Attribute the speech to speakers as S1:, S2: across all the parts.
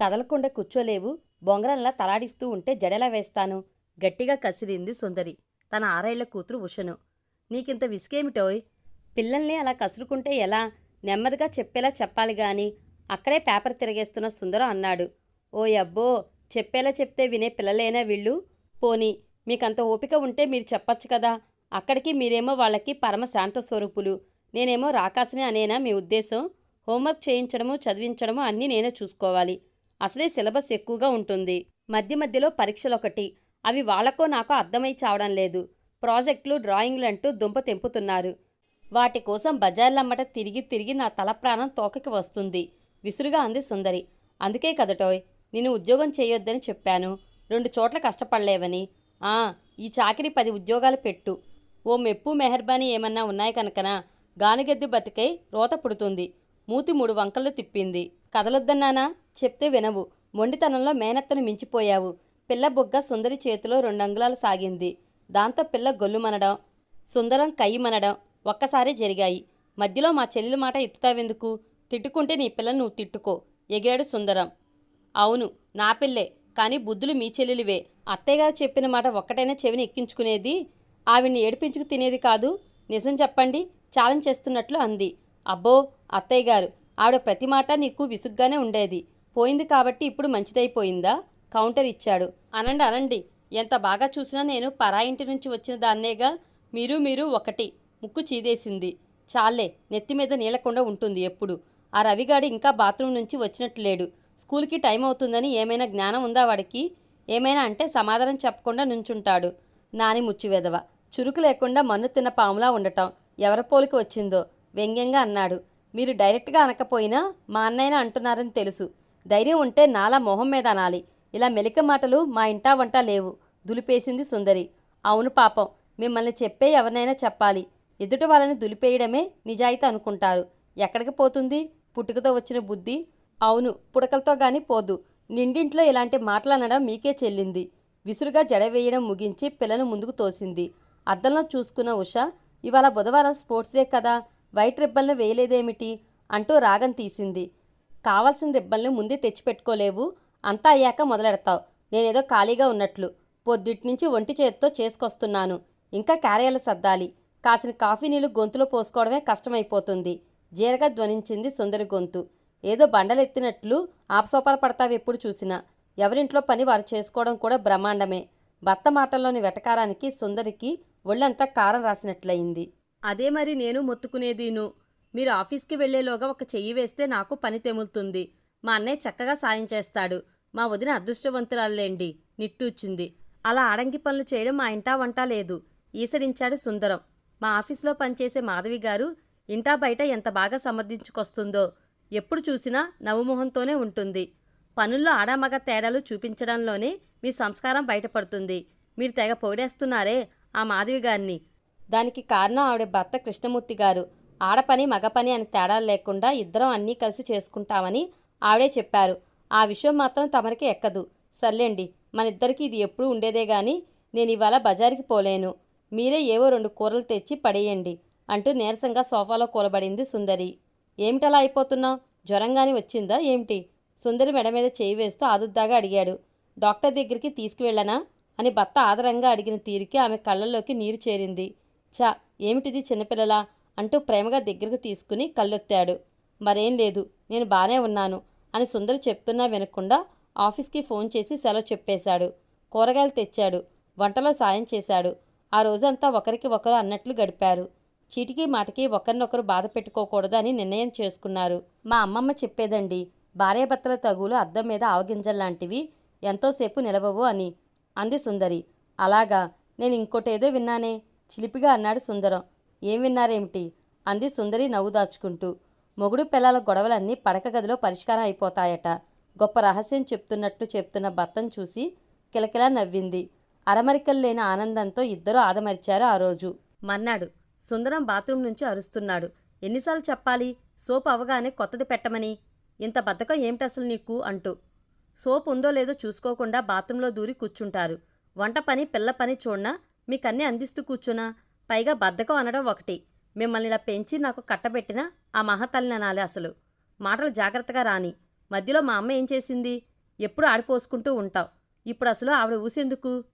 S1: కదలకుండా కూర్చోలేవు. బొంగరంలా తలాడిస్తూ ఉంటే జడెలా వేస్తాను. గట్టిగా కసిరింది సుందరి. తన ఆరేళ్ళ కూతురు ఉషను. నీకింత విసుకేమిటోయ్ పిల్లల్ని అలా కసురుకుంటే ఎలా? నెమ్మదిగా చెప్పేలా చెప్పాలి గాని అక్కడే పేపర్ తిరగేస్తున్న సుందరం అన్నాడు. ఓ అబ్బో! చెప్పేలా చెప్తే వినే పిల్లలేనా వీళ్ళు? పోనీ మీకంత ఓపిక ఉంటే మీరు చెప్పచ్చు కదా? అక్కడికి మీరేమో వాళ్ళకి పరమ శాంత స్వరూపులు. నేనేమో రాకాసిని అనేనా మీ ఉద్దేశం? హోంవర్క్ చేయించడము చదివించడము అన్నీ నేనే చూసుకోవాలి. అసలే సిలబస్ ఎక్కువగా ఉంటుంది. మధ్య మధ్యలో పరీక్షలొకటి. అవి వాళ్ళకో నాకో అర్థమై చావడం లేదు. ప్రాజెక్టులు డ్రాయింగ్లంటూ దుంప తెంపుతున్నారు. వాటి కోసం బజార్లమ్మట తిరిగి తిరిగి నా తల ప్రాణం తోకకి వస్తుంది. విసురుగా అంది సుందరి. అందుకే కదటోయ్ నేను ఉద్యోగం చేయొద్దని చెప్పాను. రెండు చోట్ల కష్టపడలేవని. ఆ ఈ చాకిరి పది ఉద్యోగాలు పెట్టు. ఓ మెప్పు మెహర్బానీ ఏమన్నా ఉన్నాయి కనుకనా? గానుగెద్దు బతికై రోత పుడుతుంది. మూతి మూడు వంకలు తిప్పింది. కదలొద్దన్నానా? చెప్తే వినవు. మొండితనంలో మేనత్తను మించిపోయావు. పిల్ల బొగ్గ సుందరి చేతిలో రెండు అంగుళాలు సాగింది. దాంతో పిల్ల గొల్లుమనడం సుందరం కయ్యమనడం ఒక్కసారి జరిగాయి. మధ్యలో మా చెల్లెల మాట ఎత్తుతావెందుకు? తిట్టుకుంటే నీ పిల్లలు నువ్వు తిట్టుకో. ఎగిరాడు సుందరం. అవును నా పిల్లే కానీ బుద్ధులు మీ చెల్లెలివే. అత్తయ్యగారు చెప్పిన మాట ఒక్కటైనా చెవిని ఎక్కించుకునేది? ఆవిడ్ని ఏడిపించుకు తినేది కాదు. నిజం చెప్పండి ఛాలెంజ్ చేస్తున్నట్లు అంది. అబ్బో అత్తయ్య గారు ఆవిడ ప్రతి మాట నీకు విసుగ్గానే ఉండేది. పోయింది కాబట్టి ఇప్పుడు మంచిదైపోయిందా? కౌంటర్ ఇచ్చాడు. అనండి అనండి. ఎంత బాగా చూసినా నేను పరాయింటి నుంచి వచ్చిన దాన్నేగా మీరు మీరు ఒకటి. ముక్కు చీదేసింది. చాలే నెత్తి మీద నీలకుండా ఉంటుంది ఎప్పుడు. ఆ రవిగాడు ఇంకా బాత్రూమ్ నుంచి వచ్చినట్లు లేడు. స్కూల్కి టైం అవుతుందని ఏమైనా జ్ఞానం ఉందా వాడికి? ఏమైనా అంటే సమాధానం చెప్పకుండా నుంచుంటాడు. నాని ముచ్చువెదవ చురుకు లేకుండా మన్ను తిన్న పాములా ఉండటం ఎవరి పోలికి వచ్చిందో? వ్యంగ్యంగా అన్నాడు. మీరు డైరెక్ట్గా అనకపోయినా మా అన్నయ్యన అంటున్నారని తెలుసు. ధైర్యం ఉంటే నాలా మొహం మీద అనాలి. ఇలా మెలిక మాటలు మా ఇంటా వంట లేవు. దులిపేసింది సుందరి. అవును పాపం మిమ్మల్ని చెప్పే ఎవరినైనా చెప్పాలి. ఎదుటి వాళ్ళని దులిపేయడమే నిజాయితీ అనుకుంటారు. ఎక్కడికి పోతుంది? పుట్టుకతో వచ్చిన బుద్ధి? అవును పుడకలతో గాని పోదు. నిండింట్లో ఇలాంటి మాటలనడం మీకే చెల్లింది. విసురుగా జడవేయడం ముగించి పిల్లను ముందుకు తోసింది. అద్దంలో చూసుకున్న ఉష ఇవాళ బుధవారం స్పోర్ట్స్ డే కదా వైట్ రిబ్బన్లు వేయలేదేమిటి? అంటూ రాగం తీసింది. కావాల్సిన దెబ్బల్ని ముందే తెచ్చిపెట్టుకోలేవు. అంతా అయ్యాక మొదలెడతావు. నేనేదో ఖాళీగా ఉన్నట్లు. పొద్దుటి నుంచి ఒంటి చేతితో చేసుకొస్తున్నాను. ఇంకా క్యారేయాలు సర్దాలి. కాసిన కాఫీ నీళ్ళు గొంతులో పోసుకోవడమే కష్టమైపోతుంది. జీరగా ధ్వనించింది సుందరి గొంతు. ఏదో బండలెత్తినట్లు ఆపసోపాలు పడతావెప్పుడు చూసినా. ఎవరింట్లో పని వారు చేసుకోవడం కూడా బ్రహ్మాండమే. భర్త మాటల్లోని వెటకారానికి సుందరికి ఒళ్ళంతా కారం రాసినట్లయింది. అదే మరి నేను మొత్తుకునేదీను. మీరు ఆఫీస్కి వెళ్ళేలోగా ఒక చెయ్యి వేస్తే నాకు పని తెములుతుంది. మా అన్నయ్య చక్కగా సాయం చేస్తాడు. మా వదిన అదృష్టవంతురాలేండి నిట్టూచింది అలా ఆడంగి పనులు చేయడం మా ఇంటా వంట లేదు. ఈసడించాడు సుందరం. మా ఆఫీస్లో పనిచేసే మాధవి గారు ఇంటా బయట ఎంత బాగా సమర్థించుకొస్తుందో ఎప్పుడు చూసినా నవ్వుమొహంతోనే ఉంటుంది. పనుల్లో ఆడామగ తేడాలు చూపించడంలోనే మీ సంస్కారం బయటపడుతుంది. మీరు తెగ పొగిడేస్తున్నారే ఆ మాధవి గారిని. దానికి కారణం ఆవిడ భర్త కృష్ణమూర్తి గారు. ఆడపని మగపని అని తేడాలు లేకుండా ఇద్దరం అన్నీ కలిసి చేసుకుంటామని ఆవిడే చెప్పారు. ఆ విషయం మాత్రం తమరికి ఎక్కదు. సర్లేండి మనిద్దరికి ఇది ఎప్పుడూ ఉండేదే గాని నేను ఇవాళ బజారుకి పోలేను. మీరే ఏవో రెండు కూరలు తెచ్చి పడేయండి అంటూ నీరసంగా సోఫాలో కూలబడింది సుందరి. ఏమిటలా అయిపోతున్నావు? జ్వరంగాని వచ్చిందా ఏమిటి? సుందరి మెడ మీద చేయి వేస్తూ ఆదుద్దాగా అడిగాడు. డాక్టర్ దగ్గరికి తీసుకువెళ్ళనా? అని భర్త ఆదరంగా అడిగిన తీరికి ఆమె కళ్ళల్లోకి నీరు చేరింది. చా ఏమిటిది చిన్నపిల్లలా? అంటూ ప్రేమగా దగ్గరకు తీసుకుని కళ్ళొత్తాడు. మరేం లేదు నేను బానే ఉన్నాను అని సుందరి చెప్తున్నా వినకుండా ఆఫీస్కి ఫోన్ చేసి సెలవు చెప్పేశాడు. కూరగాయలు తెచ్చాడు వంటలో సాయం చేశాడు. ఆ రోజంతా ఒకరికి ఒకరు అన్నట్లు గడిపారు. చీటికి మాటకి ఒకరినొకరు బాధ పెట్టుకోకూడదని నిర్ణయం చేసుకున్నారు. మా అమ్మమ్మ చెప్పేదండి భార్యాభర్తల తగులు అద్దం మీద ఆవగింజల్లాంటివి ఎంతోసేపు నిలవవు అని అంది సుందరి. అలాగా నేను ఇంకోటేదో విన్నానే చిలిపిగా అన్నాడు సుందరం. ఏం విన్నారేమిటి? అంది సుందరి నవ్వు దాచుకుంటూ మొగుడు పిల్లల గొడవలన్నీ పడక గదిలో పరిష్కారం అయిపోతాయట. గొప్ప రహస్యం చెప్తున్నట్లు చెప్తున్న భర్తను చూసి కిలకిలా నవ్వింది. అరమరికలు లేని ఆనందంతో ఇద్దరూ ఆదమరిచారు ఆ రోజు. మన్నాడు సుందరం బాత్రూం నుంచి అరుస్తున్నాడు. ఎన్నిసార్లు చెప్పాలి? సోపు అవగానే కొత్తది పెట్టమని. ఇంత బద్ధకం ఏమిటసలు నీకు? అంటూ. సోప్ ఉందో లేదో చూసుకోకుండా బాత్రూంలో దూరి కూర్చుంటారు. వంట పని పిల్ల పని చూడనా? మీకన్నీ అందిస్తూ కూర్చున్నా పైగా బద్ధకం అనడం ఒకటి. మిమ్మల్ని ఇలా పెంచి నాకు కట్టబెట్టిన ఆ మహతల్లి అనాలి అసలు. మాటలు జాగ్రత్తగా రాని. మధ్యలో మా అమ్మ ఏం చేసింది? ఎప్పుడు ఆడిపోసుకుంటూ ఉంటావు. ఇప్పుడు అసలు ఆవిడ ఊసెందుకు?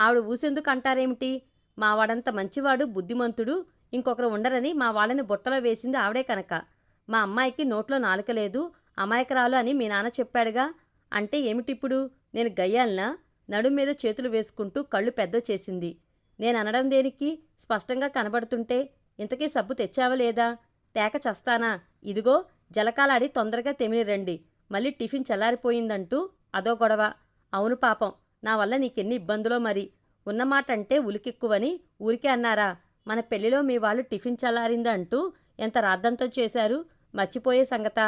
S1: ఆవిడ ఊసెందుకు అంటారేమిటి? మా వాడంత మంచివాడు బుద్ధిమంతుడు. ఇంకొకరు ఉండరని మా వాళ్ళని బుట్టలో వేసింది ఆవిడే కనుక. మా అమ్మాయికి నోట్లో నాలుక లేదు. అమాయకరాలు అని మీ నాన్న చెప్పాడుగా? అంటే ఏమిటిప్పుడు? నేను గయ్యాలనా? నడుం మీద చేతులు వేసుకుంటూ కళ్ళు పెద్ద చేసింది. నేను అనడం దేనికి? స్పష్టంగా కనబడుతుంటే ఇంతకీ సబ్బు తెచ్చావా లేదా? తేక చస్తానా? ఇదిగో జలకాలాడి తొందరగా తెమిలి రండి. మళ్ళీ టిఫిన్ చల్లారిపోయిందంటూ అదో గొడవ. అవును పాపం నా వల్ల నీకెన్ని ఇబ్బందులో మరి? ఉన్నమాట అంటే ఉలికెక్కువని ఊరికే అన్నారా? మన పెళ్ళిలో మీ వాళ్ళు టిఫిన్ చల్లారిందంటూ ఎంత రాద్దంతో చేశారు? మర్చిపోయే సంగత.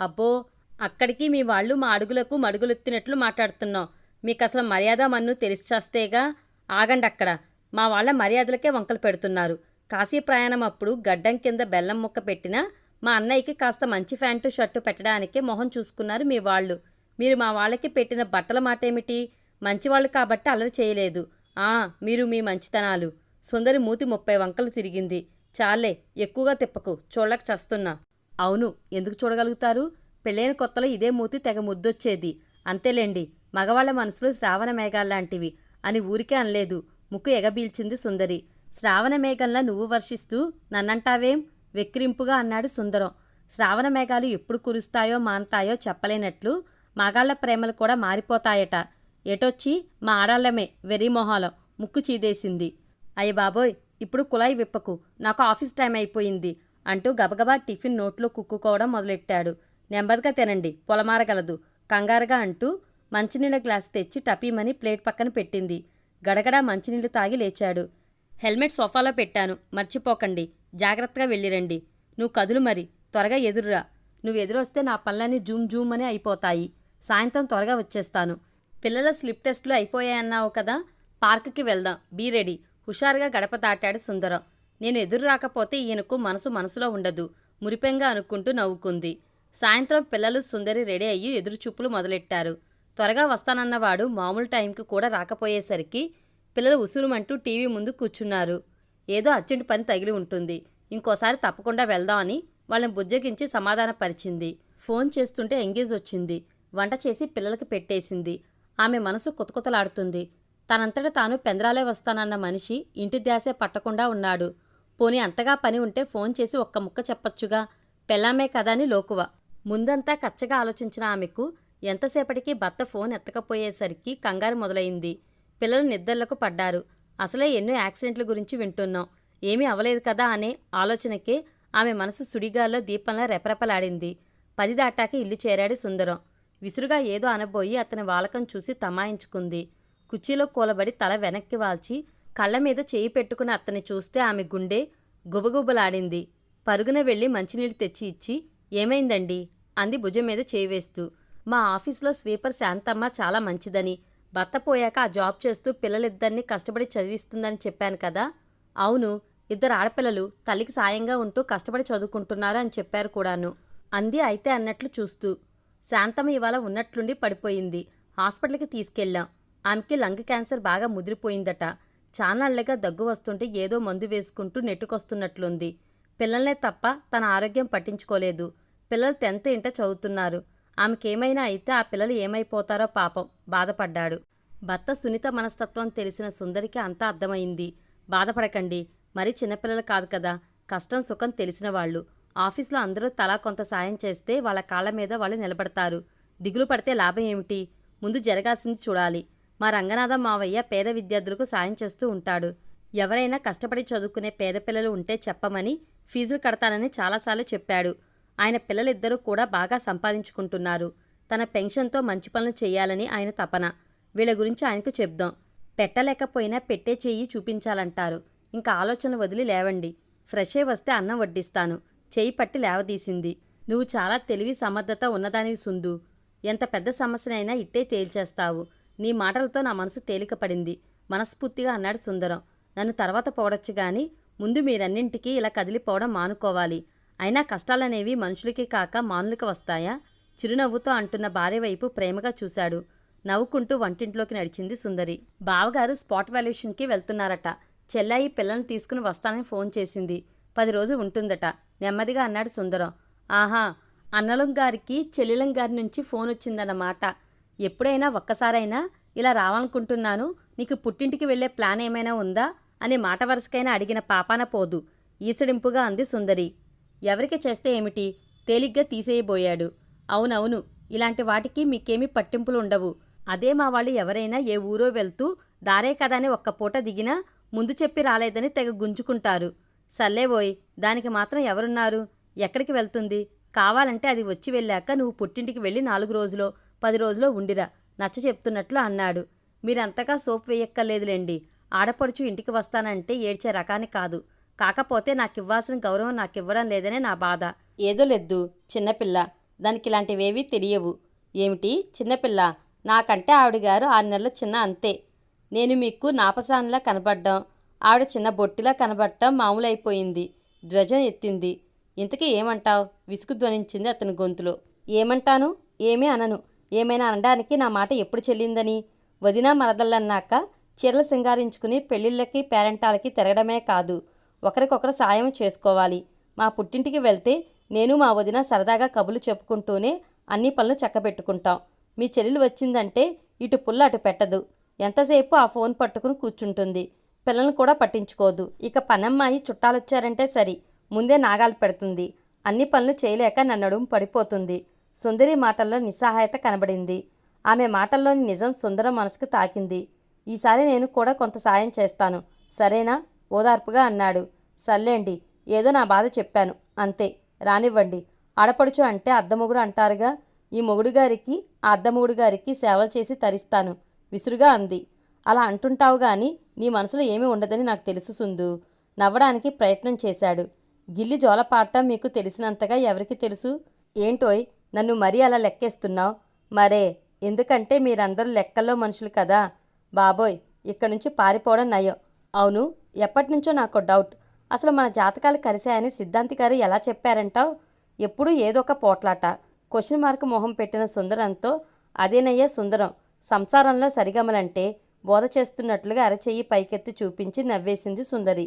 S1: అబ్బో అక్కడికి మీ వాళ్ళు మా అడుగులకు మడుగులెత్తినట్లు మాట్లాడుతున్నాం. మీకు అసలు మర్యాద మన్ను తెలిసి చేస్తేగా? ఆగండి అక్కడ మా వాళ్ళ మర్యాదలకే వంకలు పెడుతున్నారు. కాశీ ప్రయాణం అప్పుడు గడ్డం కింద బెల్లం ముక్క పెట్టినా మా అన్నయ్యకి కాస్త మంచి ప్యాంటు షర్టు పెట్టడానికే మొహం చూసుకున్నారు మీ వాళ్ళు. మీరు మా వాళ్ళకి పెట్టిన బట్టల మాట ఏమిటి మంచివాళ్ళు కాబట్టి అల్లరి చేయలేదు. ఆ మీరు మీ మంచితనాలు. సుందరి మూతి ముప్పై వంకలు తిరిగింది. చాలే ఎక్కువగా తిప్పకు. చూడలేక చస్తున్నా. అవును ఎందుకు చూడగలుగుతారు? పెళ్ళైన కొత్తలో ఇదే మూతి తెగ ముద్దొచ్చేది. అంతేలేండి మగవాళ్ళ మనసులు శ్రావణ మేఘాల్లాంటివి అని ఊరికే అనలేదు. ముక్కు ఎగబీల్చింది సుందరి. శ్రావణమేఘంలా నువ్వు వర్షిస్తూ నన్నంటావేం? వెక్కిరింపుగా అన్నాడు సుందరం. శ్రావణ మేఘాలు ఎప్పుడు కురుస్తాయో మాన్తాయో చెప్పలేనట్లు మగాళ్ళ ప్రేమలు కూడా మారిపోతాయట. ఎటొచ్చి? మా ఆడాళ్ళమే వెర్రి ముక్కు చీదేసింది. అయ్య బాబోయ్ ఇప్పుడు కుళాయి విప్పకు. నాకు ఆఫీస్ టైం అయిపోయింది అంటూ గబగబా టిఫిన్ నోట్లో కుక్కుకోవడం మొదలెట్టాడు. నెమ్మదిగా తినండి పొలమారగలదు కంగారుగా అంటూ మంచినీళ్ళ గ్లాస్ తెచ్చి టపీమని ప్లేట్ పక్కన పెట్టింది. గడగడా మంచినీళ్ళు తాగి లేచాడు. హెల్మెట్ సోఫాలో పెట్టాను. మర్చిపోకండి. జాగ్రత్తగా వెళ్ళిరండి. నువ్వు కదులు మరి. త్వరగా ఎదురురా. నువ్వు ఎదురొస్తే నా పనులన్నీ జూమ్ జూమ్ అని అయిపోతాయి. సాయంత్రం త్వరగా వచ్చేస్తాను. పిల్లల స్లిప్ టెస్టులు అయిపోయాయన్నావు కదా? పార్కుకి వెళ్దాం. Be ready. హుషారుగా గడప దాటాడు సుందరం. నేను ఎదురు రాకపోతే ఈయనకు మనసు మనసులో ఉండదు. మురిపెంగా అనుకుంటూ నవ్వుకుంది. సాయంత్రం పిల్లలు సుందరి రెడీ అయ్యి ఎదురుచూపులు మొదలెట్టారు. త్వరగా వస్తానన్నవాడు మామూలు టైంకి కూడా రాకపోయేసరికి పిల్లలు ఉసురుమంటూ టీవీ ముందు కూర్చున్నారు. ఏదో అర్జెంట్ పని తగిలి ఉంటుంది. ఇంకోసారి తప్పకుండా వెళ్దామని వాళ్ళని బుజ్జగించి సమాధానపరిచింది. ఫోన్ చేస్తుంటే ఎంగేజ్ వచ్చింది. వంట చేసి పిల్లలకి పెట్టేసింది. ఆమె మనసు కుతకుతలాడుతుంది. తనంతట తాను పెందరాలే వస్తానన్న మనిషి ఇంటి ధ్యాసే పట్టకుండా ఉన్నాడు. పోనీ అంతగా పని ఉంటే ఫోన్ చేసి ఒక్క ముక్క చెప్పొచ్చుగా? పెళ్ళామే కదా అని లోకువ. ముందంతా కచ్చగా ఆలోచించిన ఆమెకు ఎంతసేపటికి భర్త ఫోన్ ఎత్తకపోయేసరికి కంగారు మొదలైంది. పిల్లలు నిద్రలకు పడ్డారు. అసలే ఎన్నో యాక్సిడెంట్ల గురించి వింటున్నాం. ఏమీ అవలేదు కదా అనే ఆలోచనకే ఆమె మనసు సుడిగాల్లో దీపంలా రెపరెపలాడింది. పది దాటాక ఇల్లు చేరాడు సుందరం. విసురుగా ఏదో అనబోయి అతని వాలకం చూసి తమాయించుకుంది. కుర్చీలో కూలబడి తల వెనక్కి వాల్చి కళ్ళ మీద చేయి పెట్టుకుని అతన్ని చూస్తే ఆమె గుండె గుబగుబలాడింది. పరుగున వెళ్ళి మంచినీళ్ళు తెచ్చి ఇచ్చి ఏమైందండి? అంది భుజం మీద చేయి వేస్తూ. మా ఆఫీస్లో స్వీపర్ శాంతమ్మ చాలా మంచిదని. భర్త పోయాక ఆ జాబ్ చేస్తూ పిల్లలిద్దరినీ కష్టపడి చదివిస్తుందని చెప్పాను కదా. అవును ఇద్దరు ఆడపిల్లలు తల్లికి సాయంగా ఉంటూ కష్టపడి చదువుకుంటున్నారు అని చెప్పారు కూడాను. అంది అయితే అన్నట్లు చూస్తూ. శాంతమ్మ ఇవాళ ఉన్నట్లుండి పడిపోయింది. హాస్పిటల్కి తీసుకెళ్ళాం. ఆమెకి లంగ్ క్యాన్సర్ బాగా ముదిరిపోయిందట. చానాళ్ళగా దగ్గు వస్తుంటే ఏదో మందు వేసుకుంటూ నెట్టుకొస్తున్నట్లుంది. పిల్లల్నే తప్ప తన ఆరోగ్యం పట్టించుకోలేదు. పిల్లలు టెన్త్ ఇంట చదువుతున్నారు. ఆమెకేమైనా అయితే ఆ పిల్లలు ఏమైపోతారో పాపం బాధపడ్డాడు. భర్త సునీత మనస్తత్వం తెలిసిన సుందరికి అంతా అర్థమైంది. బాధపడకండి మరి చిన్నపిల్లలు కాదు కదా కష్టం సుఖం తెలిసిన వాళ్ళు. ఆఫీస్లో అందరూ తలా కొంత సాయం చేస్తే వాళ్ళ కాళ్ళ మీద వాళ్ళు నిలబడతారు. దిగులు పడితే లాభం ఏమిటి? ముందు జరగాల్సింది చూడాలి. మా రంగనాథ మావయ్య పేద విద్యార్థులకు సాయం చేస్తూ ఉంటాడు. ఎవరైనా కష్టపడి చదువుకునే పేద పిల్లలు ఉంటే చెప్పమని ఫీజులు కడతానని చాలాసార్లు చెప్పాడు. ఆయన పిల్లలిద్దరూ కూడా బాగా సంపాదించుకుంటున్నారు. తన పెన్షన్తో మంచి పనులు చేయాలని ఆయన తపన. వీళ్ళ గురించి ఆయనకు చెప్దాం. పెట్టలేకపోయినా పెట్టే చెయ్యి చూపించాలంటారు. ఇంకా ఆలోచన వదిలి లేవండి. ఫ్రెష్ అయి వస్తే అన్నం వడ్డిస్తాను. చెయ్యి పట్టి లేవదీసింది. నువ్వు చాలా తెలివి సమర్థత ఉన్నదానివి సుందు. ఎంత పెద్ద సమస్యనైనా ఇట్టే తేల్చేస్తావు. నీ మాటలతో నా మనసు తేలికపడింది. మనస్ఫూర్తిగా అన్నాడు సుందరం. నన్ను తర్వాత పోవడొచ్చు గాని ముందు మీరన్నింటికీ ఇలా కదిలిపోవడం మానుకోవాలి. అయినా కష్టాలనేవి మనుషులకి కాక మానులకి వస్తాయా? చిరునవ్వుతో అంటున్న భార్య వైపు ప్రేమగా చూశాడు. నవ్వుకుంటూ వంటింట్లోకి నడిచింది సుందరి. బావగారు స్పాట్ వాల్యుయేషన్కి వెళ్తున్నారట. చెల్లాయి పిల్లల్ని తీసుకుని వస్తానని ఫోన్ చేసింది. పది రోజు ఉంటుందట. నెమ్మదిగా అన్నాడు సుందరం. ఆహా అన్నలం గారికి చెల్లెలం గారి నుంచి ఫోన్ వచ్చిందన్నమాట. ఎప్పుడైనా ఒక్కసారైనా ఇలా రావాలనుకుంటున్నాను. నీకు పుట్టింటికి వెళ్ళే ప్లాన్ ఏమైనా ఉందా? అనే మాట వరుసకైనా అడిగిన పాపాన పోదు. ఈసడింపుగా అంది సుందరి. ఎవరికి చేస్తే ఏమిటి? తేలిగ్గా తీసేయబోయాడు. అవునవును ఇలాంటి వాటికి మీకేమీ పట్టింపులు ఉండవు. అదే మా వాళ్ళు ఎవరైనా ఏ ఊరో వెళ్తూ దారే కదా అని ఒక్క పూట దిగినా ముందు చెప్పి రాలేదని తెగ గుంజుకుంటారు. సర్లేవోయ్ దానికి మాత్రం ఎవరున్నారు? ఎక్కడికి వెళ్తుంది? కావాలంటే అది వచ్చి వెళ్ళాక నువ్వు పుట్టింటికి వెళ్ళి నాలుగు రోజులో పది రోజులో ఉండిరా నచ్చ చెప్తున్నట్లు అన్నాడు. మీరంతగా సోప్ వేయక్కర్లేదులేండి. ఆడపడుచు ఇంటికి వస్తానంటే ఏడ్చే రకాన్ని కాదు. కాకపోతే నాకు ఇవ్వాల్సిన గౌరవం నాకు ఇవ్వడం లేదనే నా బాధ. ఏదో లేదు చిన్నపిల్ల దానికి ఇలాంటివేవీ తెలియవు. ఏమిటి? చిన్నపిల్ల నాకంటే ఆవిడ గారు ఆరు నెలల చిన్న అంతే. నేను మీకు నాపసానిలా కనబడ్డం ఆవిడ చిన్న బొట్టిలా కనబడటం మామూలైపోయింది. ధ్వజం ఎత్తింది. ఇంతకీ ఏమంటావ్? విసుగు ధ్వనించింది అతని గొంతులో. ఏమంటాను? ఏమీ అనను. ఏమైనా అనడానికి నా మాట ఎప్పుడు చెల్లిందని? వదినా మరదళ్ళన్నాక చీరలు సింగారించుకుని పెళ్ళిళ్ళకి పేరెంటాలకి తిరగడమే కాదు. ఒకరికొకరు సాయం చేసుకోవాలి. మా పుట్టింటికి వెళ్తే నేను మా వదిన సరదాగా కబులు చెప్పుకుంటూనే అన్ని పనులు చక్కబెట్టుకుంటాం. మీ చెల్లెలు వచ్చిందంటే ఇటు పుల్ల అటు పెట్టదు. ఎంతసేపు ఆ ఫోన్ పట్టుకుని కూర్చుంటుంది. పిల్లల్ని కూడా పట్టించుకోదు. ఇక పనమ్మాయి చుట్టాలొచ్చారంటే సరి ముందే నాగాలు పెడుతుంది. అన్ని పనులు చేయలేక నన్నడుము పడిపోతుంది. సుందరి మాటల్లో నిస్సహాయత కనబడింది. ఆమె మాటల్లోని నిజం సుందరం మనసుకు తాకింది. ఈసారి నేను కూడా కొంత సాయం చేస్తాను. సరేనా? ఓదార్పుగా అన్నాడు. సర్లేండి ఏదో నా బాధ చెప్పాను. అంతే రానివ్వండి. ఆడపడుచు అంటే అద్దమొగుడు అంటారుగా? ఈ మొగుడు గారికి ఆ అద్దమొగుడు గారికి సేవలు చేసి తరిస్తాను. విసురుగా అంది. అలా అంటుంటావు గాని నీ మనసులో ఏమీ ఉండదని నాకు తెలుసు సుందు. నవ్వడానికి ప్రయత్నం చేశాడు. గిల్లి జోలపాట మీకు తెలిసినంతగా ఎవరికి తెలుసు? ఏంటోయ్ నన్ను మరీ అలా లెక్కేస్తున్నావు? మరే ఎందుకంటే మీరందరూ లెక్కల్లో మనుషులు కదా? బాబోయ్ ఇక్కడి నుంచి పారిపోవడం నయం. అవును ఎప్పటినుంచో నాకు డౌట్. అసలు మన జాతకాలు కలిశాయని సిద్ధాంతి గారు ఎలా చెప్పారంటావు? ఎప్పుడూ ఏదో ఒక పోట్లాట. క్వశ్చన్ మార్క్ మొహం పెట్టిన సుందరంతో అదేనయ్యా సుందరం సంసారంలో సరిగమలంటే బోధ చేస్తున్నట్లుగా అరచెయ్యి పైకెత్తి చూపించి నవ్వేసింది సుందరి.